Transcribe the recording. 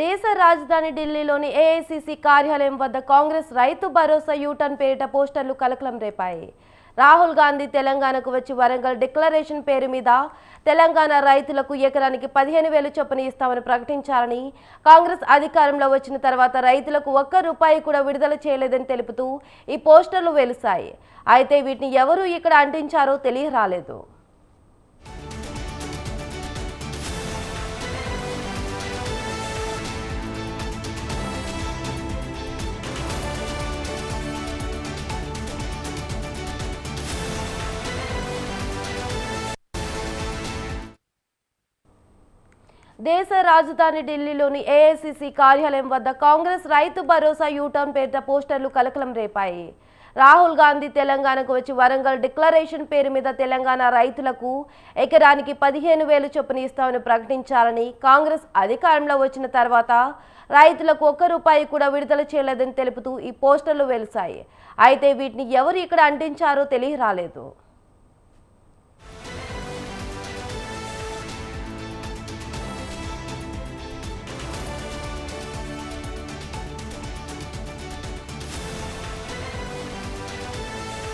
దేశ రాజధాని ఢిల్లీలోని ఏఐసిసి కార్యాలయం వద్ద కాంగ్రెస్ రైతు భరోసా యూటర్న్ పేరిట పోస్టర్లు కలకలం రేపాయి. రాహుల్ గాంధీ తెలంగాణకు వచ్చి వరంగల్ డిక్లరేషన్ పేరు మీద తెలంగాణ రైతులకు ఎకరానికి పదిహేను వేలు చొప్పున ఇస్తామని ప్రకటించారని కాంగ్రెస్ అధికారంలో వచ్చిన తర్వాత రైతులకు ఒక్క రూపాయి కూడా విడుదల చేయలేదని తెలుపుతూ ఈ పోస్టర్లు వెలుసాయి అయితే వీటిని ఎవరు ఇక్కడ అంటించారో తెలియరాలేదు. దేశ రాజధాని ఢిల్లీలోని ఏఐసిసి కార్యాలయం వద్ద కాంగ్రెస్ రైతు భరోసా యూటర్న్ పేరిట పోస్టర్లు కలకలం రేపాయి. రాహుల్ గాంధీ తెలంగాణకు వచ్చి వరంగల్ డిక్లరేషన్ పేరు మీద తెలంగాణ రైతులకు ఎకరానికి పదిహేను వేలు చొప్పున ఇస్తామని ప్రకటించాలని కాంగ్రెస్ అధికారంలో వచ్చిన తర్వాత రైతులకు ఒక్క రూపాయి కూడా విడుదల చేయలేదని తెలుపుతూ ఈ పోస్టర్లు వెలిశాయి. అయితే వీటిని ఎవరు ఇక్కడ అంటించారో తెలియరాలేదు.